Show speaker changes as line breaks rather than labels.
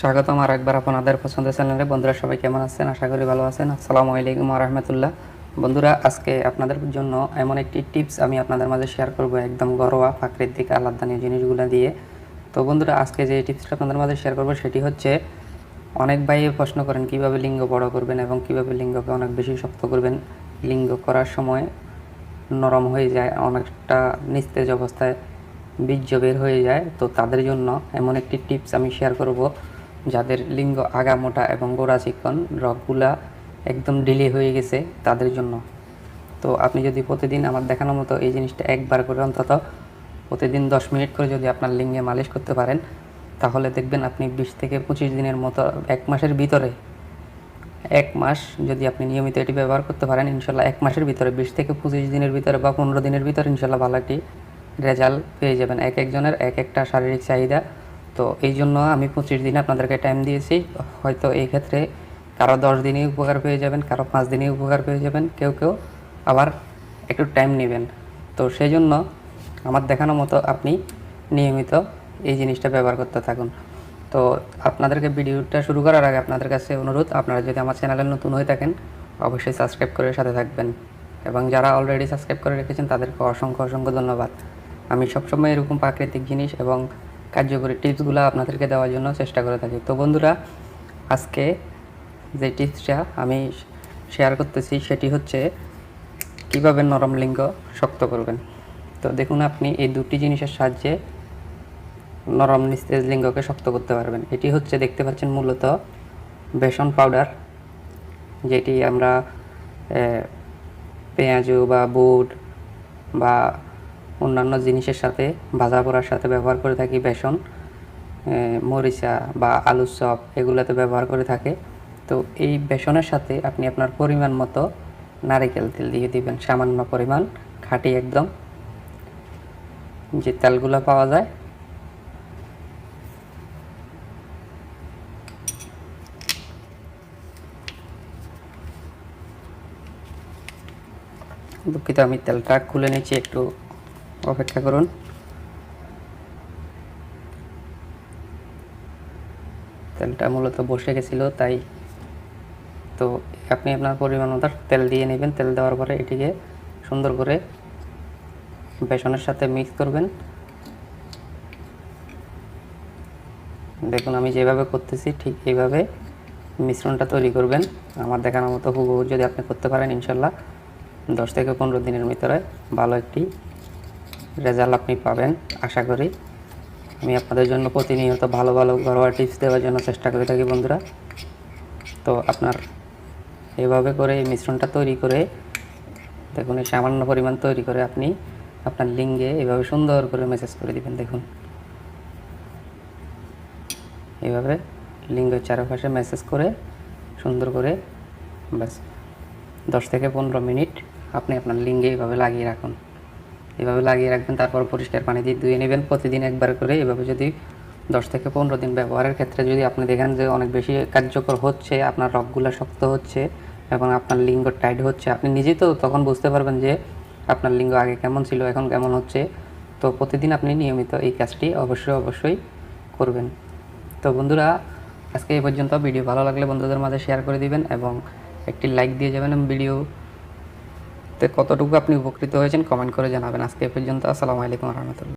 স্বাগতম আর একবার আপনাদের পছন্দের চ্যানেলে বন্ধুরা, সবাই কেমন আছেন? আশা করি ভালো আছেন। আসসালামু আলাইকুম রহমতুল্লাহ। বন্ধুরা, আজকে আপনাদের জন্য এমন একটি টিপস আমি আপনাদের মাঝে শেয়ার করব একদম ঘরোয়া প্রাকৃতিক আলাদানীয় জিনিসগুলো দিয়ে। তো বন্ধুরা, আজকে যে টিপসটা আপনাদের মাঝে শেয়ার করব সেটি হচ্ছে, অনেক ভাই প্রশ্ন করেন কীভাবে লিঙ্গ বড় করবেন এবং কীভাবে লিঙ্গকে অনেক বেশি শক্ত করবেন। লিঙ্গ করার সময় নরম হয়ে যায়, অনেকটা নিস্তেজ অবস্থায় বীর্য বের হয়ে যায়। তো তাদের জন্য এমন একটি টিপস আমি শেয়ার করব। যাদের লিঙ্গ আগা মোটা এবং গোড়া চিকন রগগুলা একদম ডিলে হয়ে গেছে তাদের জন্য। তো আপনি যদি প্রতিদিন আমার দেখানোর মতো এই জিনিসটা একবার করে অন্তত প্রতিদিন দশ মিনিট করে যদি আপনার লিঙ্গে মালিশ করতে পারেন, তাহলে দেখবেন আপনি বিশ থেকে পঁচিশ দিনের মতো এক মাসের ভিতরে, এক মাস যদি আপনি নিয়মিত এটি ব্যবহার করতে পারেন, ইনশাল্লাহ এক মাসের ভিতরে, বিশ থেকে পঁচিশ দিনের ভিতরে বা পনেরো দিনের ভিতরে ইনশাল্লাহ ভালো একটি রেজাল্ট পেয়ে যাবেন। এক একজনের এক একটা শারীরিক চাহিদা তো এই জন্য আমি পঁচিশ দিন আপনাদেরকে টাইম দিয়েছি। হয়তো এই ক্ষেত্রে কারও দশ দিনে উপকার পেয়ে যাবেন, কারও পাঁচ দিনে উপকার পেয়ে যাবেন, কেউ কেউ আবার একটু টাইম নেবেন। তো সেই জন্য আমার দেখানো মতো আপনি নিয়মিত এই জিনিসটা ব্যবহার করতে থাকুন। তো আপনাদেরকে ভিডিওটা শুরু করার আগে আপনাদের কাছে অনুরোধ, আপনারা যদি আমার চ্যানেলে নতুন হয়ে থাকেন, অবশ্যই সাবস্ক্রাইব করে সাথে থাকবেন। এবং যারা অলরেডি সাবস্ক্রাইব করে রেখেছেন, তাদেরকে অসংখ্য অসংখ্য ধন্যবাদ। আমি সবসময় এরকম প্রাকৃতিক জিনিস এবং কার্যকরী টিপসগুলো আপনাদেরকে দেওয়ার জন্য চেষ্টা করে থাকি। তো বন্ধুরা, আজকে যে টিপসটা আমি শেয়ার করতেছি সেটি হচ্ছে কীভাবে নরম লিঙ্গ শক্ত করবেন। তো দেখুন, আপনি এই দুটি জিনিসের সাহায্যে নরম নিস্তেজ লিঙ্গকে শক্ত করতে পারবেন। এটি হচ্ছে, দেখতে পাচ্ছেন, মূলত বেসন পাউডার, যেটি আমরা পেঁয়াজু বা বুট বা অন্যান্য জিনিসের সাথে ভাজা পোড়ার সাথে ব্যবহার করে থাকি বেসন মরিচা বা আলুর চপ এগুলোতে ব্যবহার করে থাকে। তো এই বেসনের সাথে আপনি আপনার পরিমাণ মতো নারিকেল তেল দিয়ে দিবেন, সামান্য পরিমাণ, খাঁটি একদম। যে তেলগুলো পাওয়া যায়। দুঃখিত, আমি তেলটা খুলে নিচ্ছি একটু। অপেক্ষা করুন। তেলটা মূলত বসে গেছিল, তাই তো আপনি আপনার পরিমাণ মতো তেল দিয়ে নেবেন। তেল দেওয়ার পরে এটিকে সুন্দর করে বেসনের সাথে মিক্স করবেন। দেখুন, আমি যেভাবে করতেছি ঠিক এইভাবে মিশ্রণটা তৈরি করবেন। আমার দেখানোর মতো হুবহু যদি আপনি করতে পারেন, ইনশাল্লাহ দশ থেকে পনেরো দিনের ভিতরে ভালো একটি রেজাল্ট আপনি পাবেন, আশা করি। আমি আপনাদের জন্য প্রতিনিয়ত ভালো ভালো ঘরোয়া টিপস দেওয়ার জন্য চেষ্টা করে থাকি বন্ধুরা। তো আপনার এভাবে করে এই মিশ্রণটা তৈরি করে, দেখুন এই সামান্য পরিমাণ তৈরি করে আপনি আপনার লিঙ্গে এভাবে সুন্দর করে মেসেজ করে দিবেন, দেখুন। এইভাবে লিঙ্গের চারপাশে মেসেজ করে, সুন্দর করে ব্যাস দশ থেকে পনেরো মিনিট আপনি আপনার লিঙ্গে এইভাবে লাগিয়ে রাখুন। এভাবে লাগিয়ে রাখবেন, তারপর পরিষ্কার পানি দিয়ে ধুয়ে নেবেন। প্রতিদিন একবার করে এভাবে যদি দশ থেকে পনেরো দিন ব্যবহারের ক্ষেত্রে যদি আপনি দেখেন যে অনেক বেশি কার্যকর হচ্ছে, আপনার রকগুলো শক্ত হচ্ছে এবং আপনার লিঙ্গ টাইট হচ্ছে, আপনি নিজে তো তখন বুঝতে পারবেন যে আপনার লিঙ্গ আগে কেমন ছিল, এখন কেমন হচ্ছে। তো প্রতিদিন আপনি নিয়মিত এই কাজটি অবশ্যই অবশ্যই করবেন। তো বন্ধুরা, আজকে এই পর্যন্ত। ভিডিও ভালো লাগলে বন্ধুদের মাঝে শেয়ার করে দিবেন এবং একটি লাইক দিয়ে যাবেন এবং ভিডিওতে কতটুকু আপনি উপকৃত হয়েছেন কমেন্ট করে জানাবেন। আজকে পর্যন্ত। আসসালামু আলাইকুম রহমতুল্লাহ।